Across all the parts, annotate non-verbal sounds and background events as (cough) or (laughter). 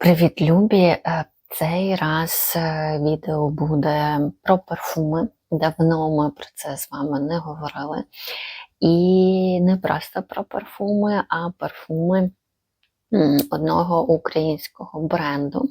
Привіт, любі! Е, Цей раз е, відео буде про парфуми. Давно ми про це з вами не говорили. І не просто про парфуми, а парфуми одного українського бренду,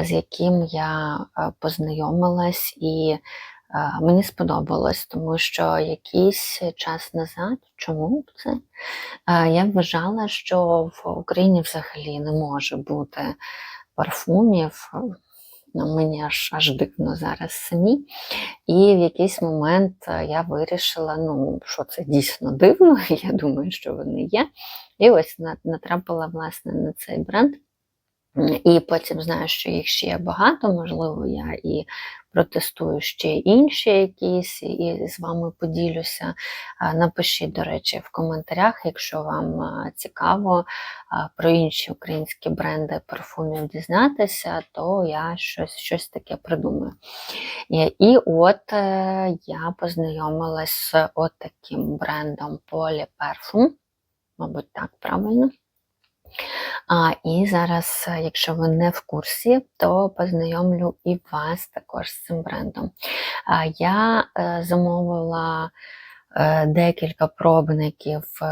е, з яким я познайомилась і мені сподобалось, тому що якийсь час назад, чому це? Я вважала, що в Україні взагалі не може бути парфумів. Ну, Мені аж аж дивно зараз самі. І в якийсь момент е, я вирішила, ну, що це дійсно дивно, (laughs) я думаю, що вони є. І ось натрапила власне на цей бренд. І потім знаю, що їх ще є багато, можливо, я і протестую ще інші якісь, і з вами поділюся. Напишіть, до речі, в коментарях, якщо вам цікаво про інші українські бренди парфумів дізнатися, то я щось, щось таке придумаю. І, і от е, я познайомилась з от таким брендом Polly Parfum, мабуть, так правильно. А, і зараз, е, якщо ви не в курсі, то познайомлю і вас також з цим брендом. А, я е, замовила е, декілька пробників е,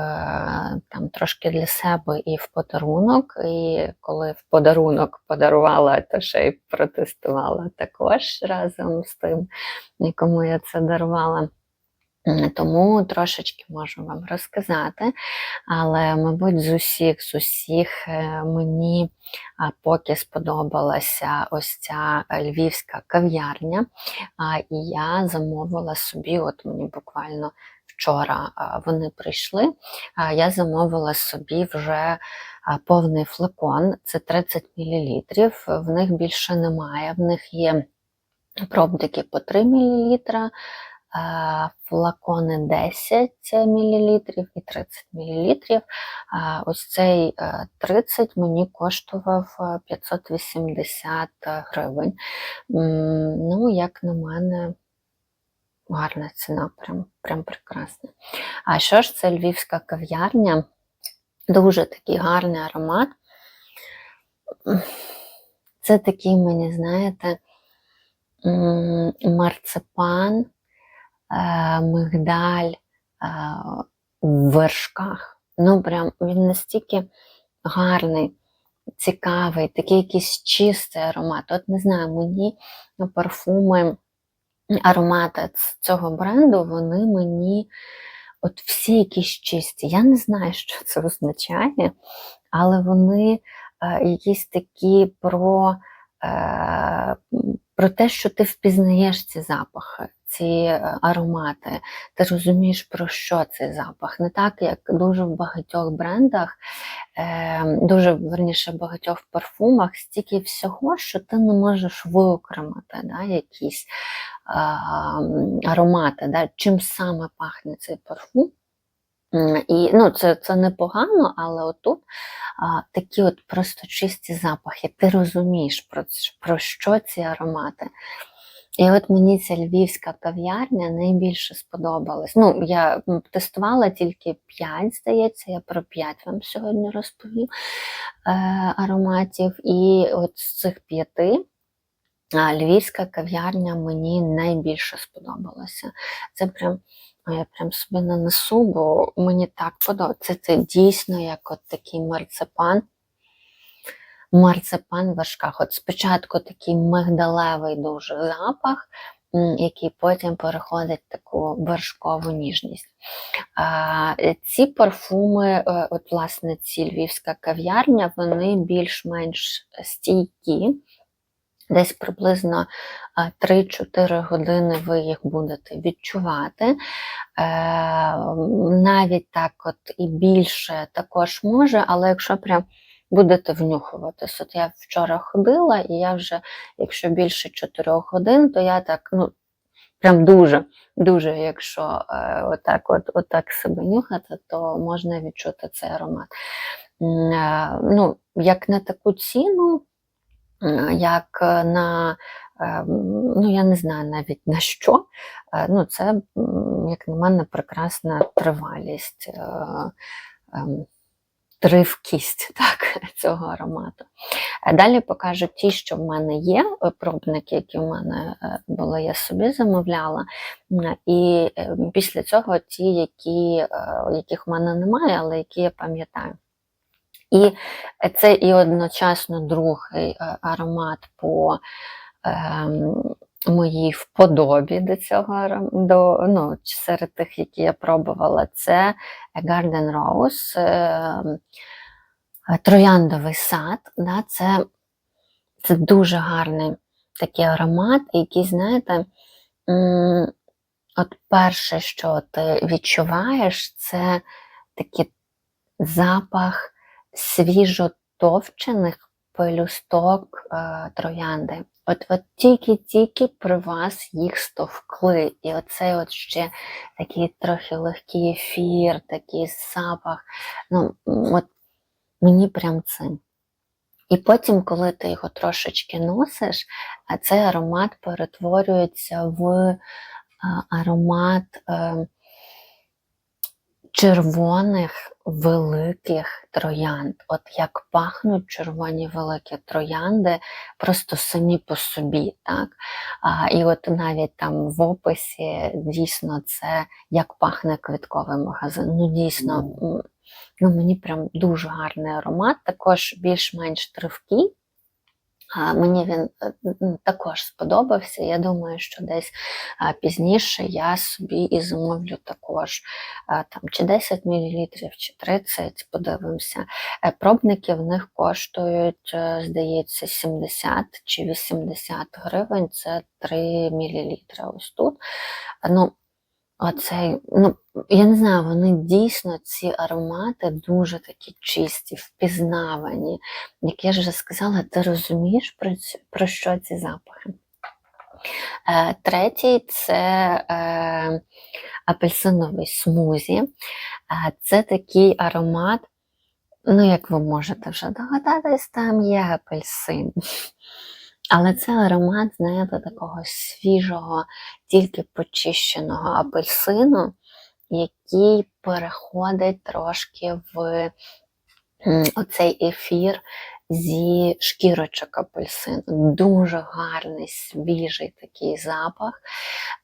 там трошки для себе і в подарунок. І коли в подарунок подарувала, то ще й протестувала також разом з тим, кому я це дарувала. М, Тому трошечки можу вам розказати, але, мабуть, з усіх, з усіх е, мені поки сподобалася ось ця львівська кав'ярня. І я замовила собі, от мені буквально вчора вони прийшли. Я замовила собі вже повний флакон, це 30 мл. В них більше немає, в них є пробники по 3 мл. Е, Флакони 10 мл і 30 мл. Ось цей е, 30 мені коштував е, 580 гривень. Ну, як на мене, гарна ціна, прям, прям прекрасна. А що ж це львівська кав'ярня? Дуже такий гарний аромат. Це такий, мені, знаєте, марципан, е, мигдаль е, в вершках. Ну, прям він настільки гарний, цікавий, такий якийсь чистий аромат. От не знаю, мені парфуми, аромати цього бренду, вони мені от всі якісь чисті. Я не знаю, що це означає, але вони е, якісь такі про, е, про те, що ти впізнаєш ці запахи, ці е, аромати. Ти розумієш, про що цей запах. Не так, як дуже в багатьох брендах, е, дуже верніше в багатьох парфумах, стільки всього, що ти не можеш виокремити да, якісь аромати, да, чим саме пахне цей парфум. І ну, це, це непогано, але отут а, такі от просто чисті запахи. Ти розумієш, про, про що ці аромати. І от мені ця львівська кав'ярня найбільше сподобалась. Ну, я тестувала тільки 5, здається, я про 5 вам сьогодні розповів е, ароматів. І от з цих п'яти львівська кав'ярня мені найбільше сподобалася. Це прям, а я прям собі нанесу, бо мені так подобається. Це, це дійсно як от такий марципан. Марципан в вершках. От спочатку такий мигдалевий дуже запах, який потім переходить в таку вершкову ніжність. Ці парфуми, е, от власне ці львівська кав'ярня, вони більш-менш стійкі. Десь приблизно 3-4 години ви їх будете відчувати. Е, навіть так от і більше також може, але якщо прям будете внюхуватись. От я вчора ходила, і я вже, якщо більше 4 годин, то я так, ну, прям дуже, дуже, якщо е, отак, от, отак себе нюхати, то можна відчути цей аромат. Е, ну, як на таку ціну, як на, е, ну я не знаю навіть на що, е, ну це, як на мене, прекрасна тривалість. Тривкість (laughs) так, цього аромату. Е, Далі покажу ті, що в мене є, е, пробники, які в мене е, були, я собі замовляла. І після цього ті, які, яких в мене немає, але які я пам'ятаю. І це і одночасно другий аромат по ем, моїй вподобі до цього до, ну, серед тих, які я пробувала, це Garden Rose, ем, е, трояндовий сад. Да, це, це дуже гарний такий аромат, який, знаєте, от перше, що ти відчуваєш, це такий запах свіжотовчених пелюсток е, троянди. От, от тільки-тільки при вас їх стовкли. І оцей от ще такий трохи легкий ефір, такий запах. Ну, от мені прям це. І потім, коли ти його трошечки носиш, цей аромат перетворюється в аромат е, червоних великих троянд. От як пахнуть червоні великі троянди, просто самі по собі. Так? А, і от навіть там в описі дійсно це як пахне квітковий магазин. Ну, дійсно, ну, мені прям дуже гарний аромат, також більш-менш тривкий. Мені він е, також сподобався. Я думаю, що десь пізніше я собі і замовлю також там, чи 10 мл, чи 30, подивимося. Е, Пробники в них коштують, е, здається, 70 чи 80 гривень, це 3 мл. Ось тут. Ну, Оцей, ну, я не знаю, вони дійсно ці аромати дуже такі чисті, впізнавані. Як я вже сказала, ти розумієш про, про що ці запахи. Е, третій це е, апельсиновий смузі. Е, це такий аромат, ну, як ви можете вже догадатись, там є апельсин. Але це аромат, знаєте, такого свіжого, тільки почищеного апельсину, який переходить трошки в оцей ефір зі шкірочок апельсину. Дуже гарний, свіжий такий запах.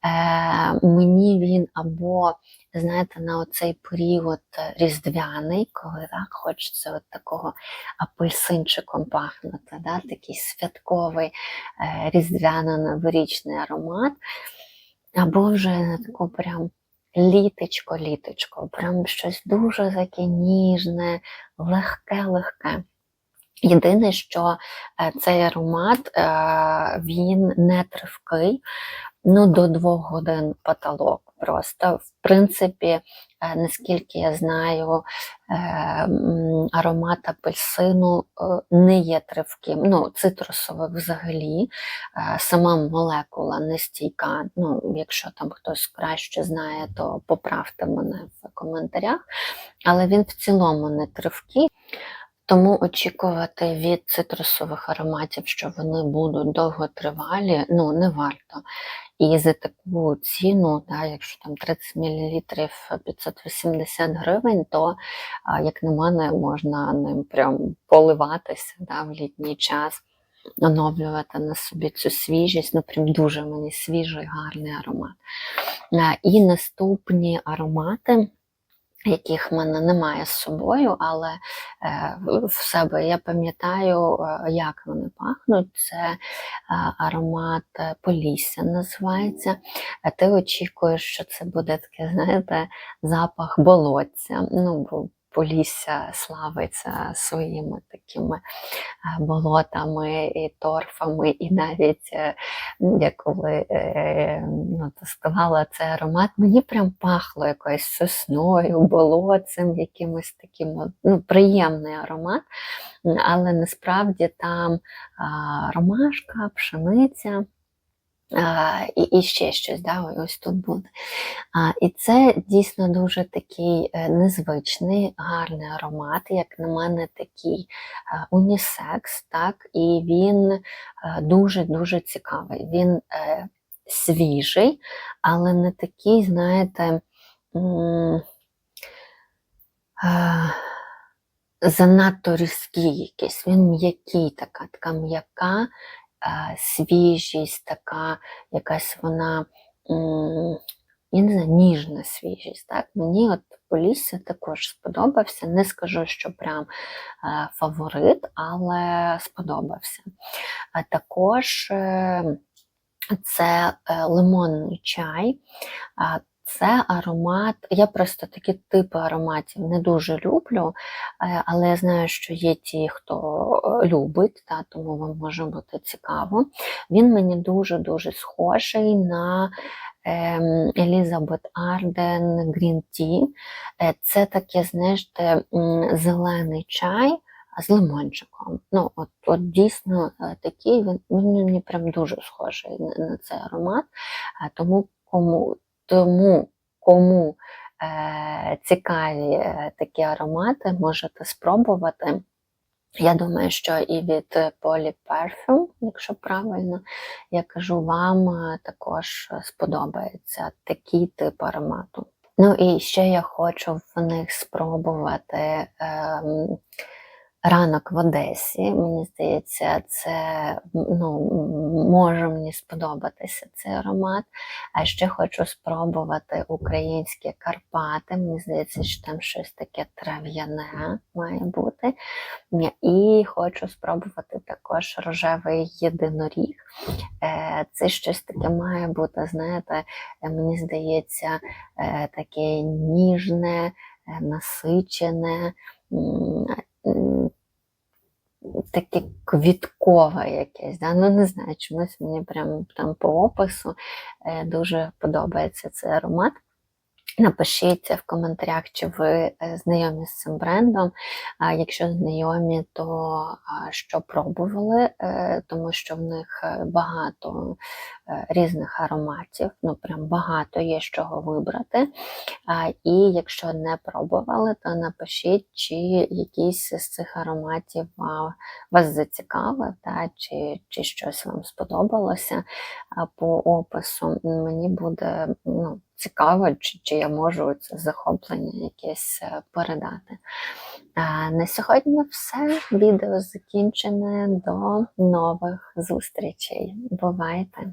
Е, мені він або, знаєте, на оцей період різдвяний, коли так хочеться от такого апельсинчиком пахнути, да? такий святковий е, різдвяно-новорічний аромат, або вже на таку прям літочко-літочко, прям щось дуже таке ніжне, легке-легке. Єдине, що е, цей аромат е, він не тривкий, ну до двох годин потолок. Просто, в принципі, е, наскільки я знаю, е, аромат апельсину е, не є тривким. Ну, цитрусових взагалі, сама молекула не стійка. Ну, якщо там хтось краще знає, то поправте мене в коментарях. Але він в цілому не тривкий. Тому очікувати від цитрусових ароматів, що вони будуть довготривалі, ну не варто. І за таку ціну, да, якщо там 30 мл 580 гривень, то, як на мене, можна ним прям поливатися да, в літній час, оновлювати на собі цю свіжість. Ну, прям дуже мені свіжий, гарний аромат. І наступні аромати яких в мене немає з собою, але е, в себе я пам'ятаю, е, як вони пахнуть. Це е, аромат Полісся називається. Ти очікуєш, що це буде таке, знаєте, запах болотця. Ну, бо Полісся славиться своїми такими е, болотами і торфами, і навіть е, я коли е, ну, тестувала цей аромат, мені прям пахло якоюсь сосною, болотцем, якимось таким ну, приємний аромат, але насправді там ромашка, пшениця. І, і ще щось, да, ось тут буде. І це дійсно дуже такий е, незвичний, гарний аромат, як на мене, такий е, унісекс, так, і він дуже-дуже цікавий. Він е, свіжий, але не такий, знаєте, занадто різкий якийсь, він м'який, така, така м'яка свіжість, така якась вона, я не знаю, ніжна свіжість. Так? Мені от Полісся також сподобався. Не скажу, що прям е, фаворит, але сподобався. Також е, це е, лимонний чай. Це аромат, я просто такі типи ароматів не дуже люблю, е, але я знаю, що є ті, хто е, любить, та, тому вам може бути цікаво. Він мені дуже-дуже схожий на ем, Елізабет Арден Green Tea. Е, Це таке, знаєте, зелений чай з лимончиком. Ну, от, от дійсно такий, він, він мені прям дуже схожий на, цей аромат. Тому кому, тому кому е, цікаві е, такі аромати, можете спробувати. Я думаю, що і від Poly Perfume, якщо правильно я кажу, вам е, також сподобається такий тип аромату. Ну і ще я хочу в них спробувати ем, ранок в Одесі. Мені здається, це ну, може мені сподобатися цей аромат. А ще хочу спробувати українські Карпати. Мені здається, що там щось таке трав'яне має бути. І хочу спробувати також рожевий єдиноріг. Е, Це щось таке має бути, знаєте, е, мені здається, е, таке ніжне, насичене, таке квіткове якесь. Да? Ну, не знаю, чомусь мені прям там по опису е, дуже подобається цей аромат. Напишіть в коментарях, чи ви е, знайомі з цим брендом. Якщо знайомі, то що пробували, Е, тому що в них е, багато різних ароматів, ну прям багато є з чого вибрати. І якщо не пробували, то напишіть, чи якийсь з цих ароматів вас зацікавив, та, чи, чи щось вам сподобалося по опису. Мені буде ну, цікаво, чи, чи я можу це захоплення якесь е, передати. А, На сьогодні все. Відео закінчене. До нових зустрічей. Бувайте!